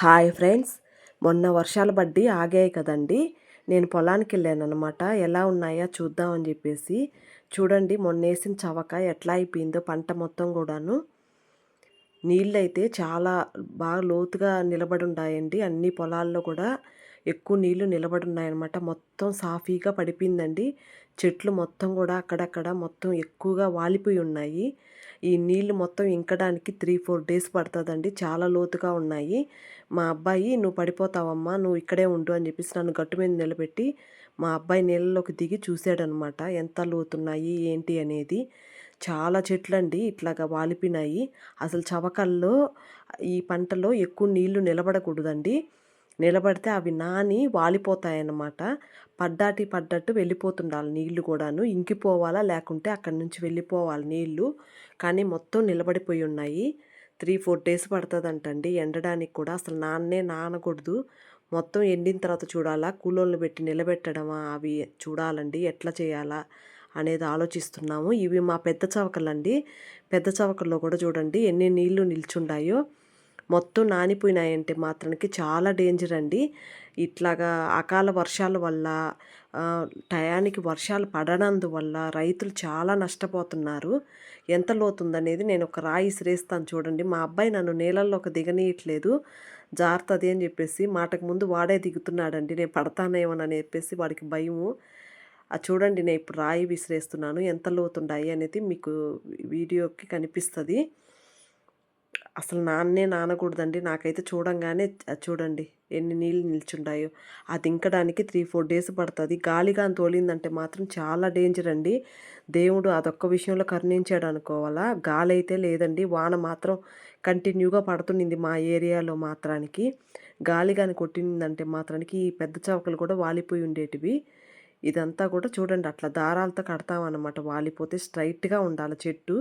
Hi friends. మొన్న వర్షాలు పడ్డి ఆగాయి కదండి. నేను పొలానికి వెళ్ళాను అనమాట ఎలా ఉన్నాయా చూద్దామని చెప్పేసి. చూడండి మొన్న వేసిన చవక ఎట్లా అయిపోయిందో పంట మొత్తం కూడాను. నీళ్ళు అయితే చాలా బాగా లోతుగా నిలబడి ఉన్నాయండి అన్ని పొలాల్లో కూడా ఎక్కువ నీళ్ళు నిలబడున్నాయన్నమాట. మొత్తం సాఫీగా పడిపోయిందండి. చెట్లు మొత్తం కూడా అక్కడక్కడ మొత్తం ఎక్కువగా వాలిపోయి ఉన్నాయి. ఈ నీళ్ళు మొత్తం ఇంకడానికి త్రీ ఫోర్ డేస్ పడుతుందండి. చాలా లోతుగా ఉన్నాయి. మా అబ్బాయి నువ్వు పడిపోతావమ్మా నువ్వు ఇక్కడే ఉండు అని చెప్పేసి నన్ను గట్టు మీద నిలబెట్టి మా అబ్బాయి నీళ్ళలోకి దిగి చూశాడనమాట ఎంత లోతున్నాయి? ఏంటి? అనేది. చాలా చెట్లండి ఇట్లాగా వాలిపినాయి అసలు చవకల్లో ఈ పంటలో ఎక్కువ నీళ్ళు నిలబడకూడదండి. నిలబడితే అవి నాని వాలిపోతాయన్నమాట. పడ్డాటి పడ్డట్టు వెళ్ళిపోతుండాలి నీళ్ళు కూడాను. ఇంకిపోవాలా? లేకుంటే అక్కడి నుంచి వెళ్ళిపోవాలి నీళ్ళు. కానీ మొత్తం నిలబడిపోయి ఉన్నాయి. త్రీ ఫోర్ డేస్ పడుతుందంటండి. ఎండడానికి కూడా అసలు నాన్నే నానకూడదు. మొత్తం ఎండిన తర్వాత చూడాలా? కూలోళ్ళు పెట్టి నిలబెట్టడమా? అవి చూడాలండి. ఎట్లా చేయాలా? అనేది ఆలోచిస్తున్నాము. ఇవి మా పెద్ద చవకలండి. పెద్ద చవకల్లో కూడా చూడండి ఎన్ని నీళ్ళు నిల్చుండాయో. మొత్తం నానిపోయినాయంటే మాత్రానికి చాలా డేంజర్ అండి. ఇట్లాగా అకాల వర్షాల వల్ల టయానికి వర్షాలు పడనందువల్ల రైతులు చాలా నష్టపోతున్నారు. ఎంత లోతుందనేది నేను ఒక రాయి ఇసిరేస్తాను చూడండి. మా అబ్బాయి నన్ను నీళ్ళల్లోకి దిగనీయట్లేదు. జారుతుంది అని చెప్పేసి మాటకు ముందు వాడే దిగుతున్నాడండి. నేను పడతానేమోనని చెప్పేసి వాడికి భయము. అది చూడండి నేను ఇప్పుడు రాయి విసిరేస్తున్నాను. ఎంత లోతుండాయి అనేది మీకు వీడియోకి కనిపిస్తుంది. అసలు నాన్నే నానకూడదండి. నాకైతే చూడంగానే చూడండి ఎన్ని నీళ్ళు నిల్చుంటాయో. అది దింకడానికి త్రీ ఫోర్ డేస్ పడుతుంది. గాలిగా తోలిందంటే మాత్రం చాలా డేంజర్ అండి. దేవుడు అదొక్క విషయంలో కరుణించాడు అనుకోవాలా? గాలి అయితే లేదండి. వాన మాత్రం కంటిన్యూగా పడుతుంది మా ఏరియాలో మాత్రానికి. గాలి కానీ కొట్టిందంటే మాత్రానికి ఈ పెద్ద చౌకలు కూడా వాలిపోయి ఉండేటివి. ఇదంతా కూడా చూడండి అట్లా దారాలతో కడతామన్నమాట. వాలిపోతే స్ట్రైట్గా ఉండాలి చెట్టు.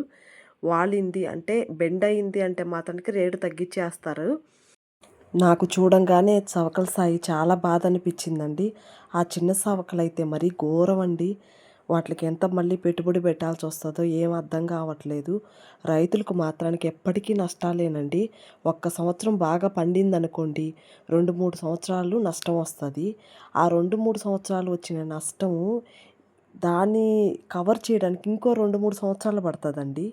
వాలింది అంటే బెండ్ అయింది అంటే మాత్రానికి రేటు తగ్గించేస్తారు నాకు చూడంగానే చవకల సాయి చాలా బాధ అనిపించిందండి ఆ చిన్న సవకలు అయితే మరీ ఘోరం అండి వాటికి ఎంత మళ్ళీ పెట్టుబడి పెట్టాల్సి వస్తుందో ఏం అర్థం కావట్లేదు. రైతులకు మాత్రానికి ఎప్పటికీ నష్టాలేనండి. ఒక్క సంవత్సరం బాగా పండిందనుకోండి రెండు మూడు సంవత్సరాలు నష్టం వస్తుంది. ఆ రెండు మూడు సంవత్సరాలు వచ్చిన నష్టము దాన్ని కవర్ చేయడానికి ఇంకో రెండు మూడు సంవత్సరాలు పడుతుందండి.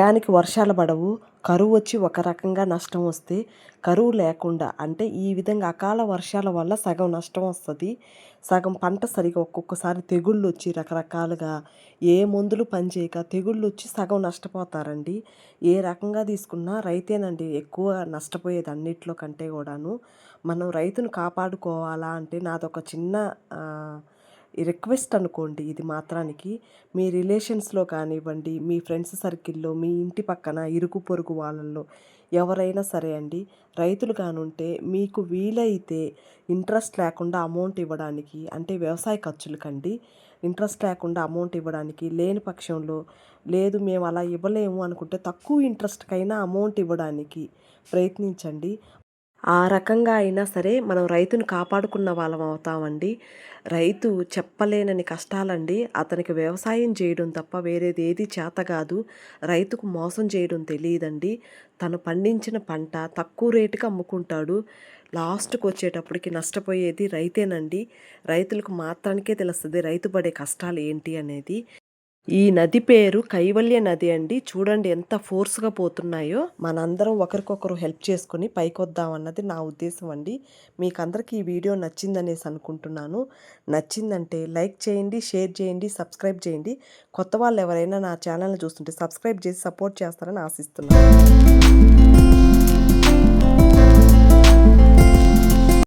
టయానికి వర్షాలు పడవు. కరువు వచ్చి ఒక రకంగా నష్టం వస్తే కరువు లేకుండా అంటే ఈ విధంగా అకాల వర్షాల వల్ల సగం నష్టం వస్తుంది. సగం పంట సరిగా ఒక్కొక్కసారి తెగుళ్ళు వచ్చి రకరకాలుగా ఏ మందులు పనిచేయక తెగుళ్ళు వచ్చి సగం నష్టపోతారండి. ఏ రకంగా తీసుకున్నా రైతేనండి ఎక్కువ నష్టపోయేది అన్నిట్లో కంటే కూడాను. మనం రైతును కాపాడుకోవాలా అంటే నాదొక చిన్న రిక్వెస్ట్ అనుకోండి ఇది మాత్రానికి. మీ రిలేషన్స్లో కానివ్వండి మీ ఫ్రెండ్స్ సర్కిల్లో మీ ఇంటి పక్కన ఇరుకు పొరుగు వాళ్ళల్లో ఎవరైనా సరే అండి రైతులు కానుంటే మీకు వీలైతే ఇంట్రెస్ట్ లేకుండా అమౌంట్ ఇవ్వడానికి అంటే వ్యవసాయ ఖర్చులకండి ఇంట్రెస్ట్ లేకుండా అమౌంట్ ఇవ్వడానికి లేని పక్షంలో లేదు మేము అలా ఇవ్వలేము అనుకుంటే తక్కువ ఇంట్రెస్ట్కైనా అమౌంట్ ఇవ్వడానికి ప్రయత్నించండి. ఆ రకంగా అయినా సరే మనం రైతును కాపాడుకున్న వాళ్ళం అవుతామండి. రైతు చెప్పలేనని కష్టాలండి. అతనికి వ్యవసాయం చేయడం తప్ప వేరేది ఏది చేత కాదు. రైతుకు మోసం చేయడం తెలియదండి. తను పండించిన పంట తక్కువ రేటుకి అమ్ముకుంటాడు. లాస్ట్కి వచ్చేటప్పటికి నష్టపోయేది రైతేనండి. రైతులకు మాత్రానికే తెలుస్తుంది రైతు పడే కష్టాలు ఏంటి అనేది. ఈ నది పేరు కైవల్య నది అండి. చూడండి ఎంత ఫోర్స్గా పోతున్నాయో. మనందరం ఒకరికొకరు హెల్ప్ చేసుకొని పైకొద్దాం అన్నది నా ఉద్దేశం అండి. మీకు అందరికీ ఈ వీడియో నచ్చిందనేసి అనుకుంటున్నాను. నచ్చిందంటే లైక్ చేయండి షేర్ చేయండి సబ్స్క్రైబ్ చేయండి. కొత్త వాళ్ళు ఎవరైనా నా ఛానల్ని చూస్తుంటే సబ్స్క్రైబ్ చేసి సపోర్ట్ చేస్తారని ఆశిస్తున్నాను.